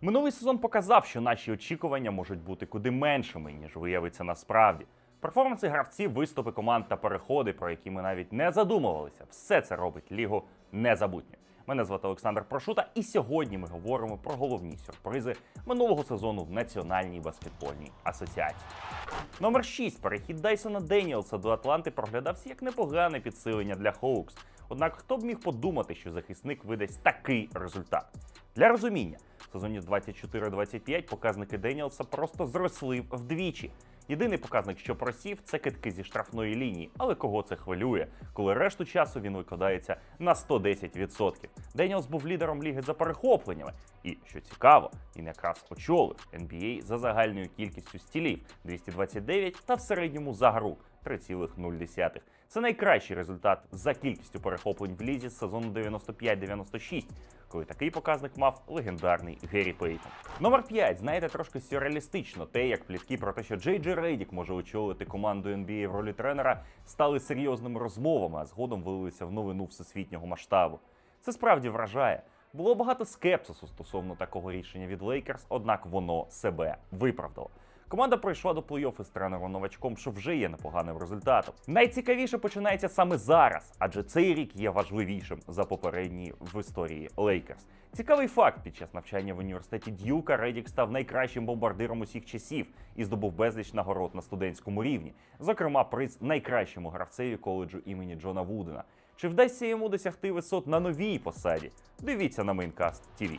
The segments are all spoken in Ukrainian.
Минулий сезон показав, що наші очікування можуть бути куди меншими, ніж виявиться насправді. Перформанси гравців, виступи команд та переходи, про які ми навіть не задумувалися, все це робить лігу незабутньою. Мене звати Олександр Прошута, і сьогодні ми говоримо про головні сюрпризи минулого сезону в Національній баскетбольній асоціації. Номер 6. Перехід Дайсона Деніелса до Атланти проглядався як непогане підсилення для Хоукс. Однак хто б міг подумати, що захисник видасть такий результат? Для розуміння, в сезоні 24-25 показники Деніелса просто зросли вдвічі. Єдиний показник, що просів, це китки зі штрафної лінії. Але кого це хвилює, коли решту часу він викладається на 110%. Деніелс був лідером ліги за перехопленнями. І що цікаво, він якраз очолив NBA за загальною кількістю стілів 229 та в середньому за гру 3,0. Це найкращий результат за кількістю перехоплень в лізі з сезону 95-96, коли такий показник мав легендарний Геррі Пейтон. Номер 5. Знаєте, трошки сюрреалістично те, як плітки про те, що Джей Джей Рейдік може очолити команду NBA в ролі тренера, стали серйозними розмовами, а згодом вилилися в новину всесвітнього масштабу. Це справді вражає. Було багато скепсису стосовно такого рішення від Лейкерс, однак воно себе виправдало. Команда пройшла до плей-офф із тренером новачком, що вже є непоганим результатом. Найцікавіше починається саме зараз, адже цей рік є важливішим за попередній в історії Лейкерс. Цікавий факт: під час навчання в університеті Д'юка Редік став найкращим бомбардиром усіх часів і здобув безліч нагород на студентському рівні, зокрема приз найкращому гравцеві коледжу імені Джона Вудена. Чи вдасться йому досягти висот на новій посаді? Дивіться на Мейнкаст ТВ.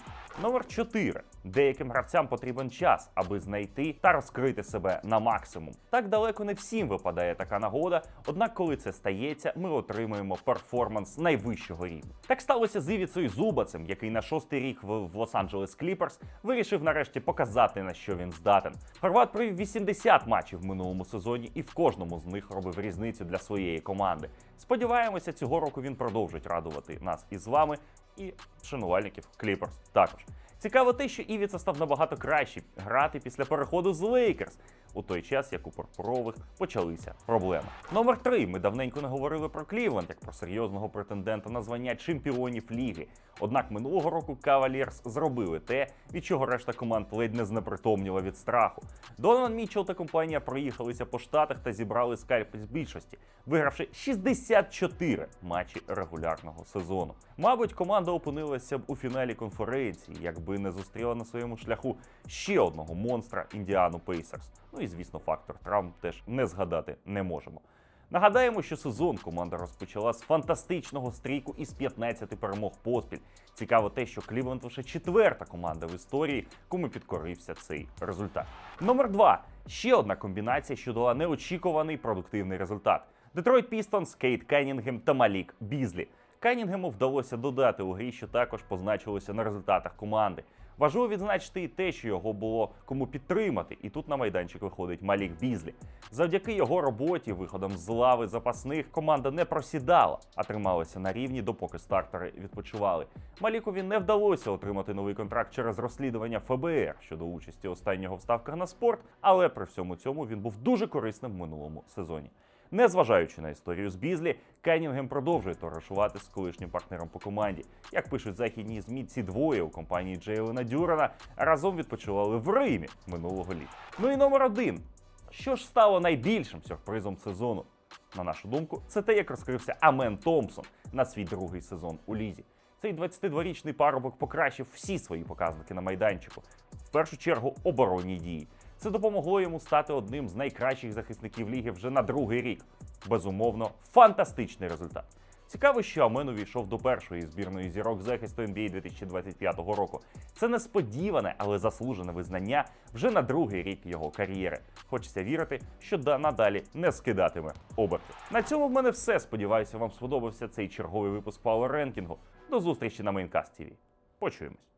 Номер 4. Деяким гравцям потрібен час, аби знайти та розкрити себе на максимум. Так далеко не всім випадає така нагода, однак, коли це стається, ми отримуємо перформанс найвищого рівня. Так сталося з Івіцею Зубацем, який на шостий рік в, Лос-Анджелес Кліперс вирішив нарешті показати, на що він здатен. Хорват провів 80 матчів в минулому сезоні і в кожному з них робив різницю для своєї команди. Сподіваємося, цього року він продовжить радувати нас із вами і шанувальників Кліперс також. Цікаво те, що Івіца став набагато краще грати після переходу з Лейкерс, у той час, як у пурпурових почалися проблеми. Номер 3. Ми давненько не говорили про Клівленд як про серйозного претендента на звання чемпіонів ліги. Однак минулого року Кавалірс зробили те, від чого решта команд ледь не знепритомніла від страху. Донан Мітчелл та компанія проїхалися по штатах та зібрали скальп з більшості, вигравши 64 матчі регулярного сезону. Мабуть, команда опинилася б у фіналі конференції, якби не зустріла на своєму шляху ще одного монстра Індіану Пейсерс. Ну і звісно, фактор травм теж не згадати не можемо. Нагадаємо, що сезон команда розпочала з фантастичного стрійку із 15 перемог поспіль. Цікаво те, що Клівленд лише четверта команда в історії, кому підкорився цей результат. Номер 2. Ще одна комбінація, що дала неочікуваний продуктивний результат. Детройт Пістонс, Кейт Кеннінгем та Малік Бізлі. Канінгему вдалося додати у грі, що також позначилося на результатах команди. Важливо відзначити і те, що його було кому підтримати, і тут на майданчик виходить Малік Бізлі. Завдяки його роботі, виходом з лави запасних, команда не просідала, а трималася на рівні, допоки стартери відпочивали. Малікові не вдалося отримати новий контракт через розслідування ФБР щодо участі останнього в ставках на спорт, але при всьому цьому він був дуже корисним в минулому сезоні. Незважаючи на історію з Бізлі, Кеннінгем продовжує товаришувати з колишнім партнером по команді. Як пишуть західні змі, ці двоє у компанії Джейлена Дюрана разом відпочивали в Римі минулого літа. Ну і номер один. Що ж стало найбільшим сюрпризом сезону? На нашу думку, це те, як розкрився Амен Томпсон на свій другий сезон у лізі. Цей 22-річний парубок покращив всі свої показники на майданчику, в першу чергу оборонні дії. Це допомогло йому стати одним з найкращих захисників ліги вже на другий рік. Безумовно, фантастичний результат. Цікаво, що Амен увійшов до першої збірної зірок захисту NBA 2025 року. Це несподіване, але заслужене визнання вже на другий рік його кар'єри. Хочеться вірити, що да надалі не скидатиме оберти. На цьому в мене все. Сподіваюся, вам сподобався цей черговий випуск Power Ranking. До зустрічі на Maincast TV. Почуємось.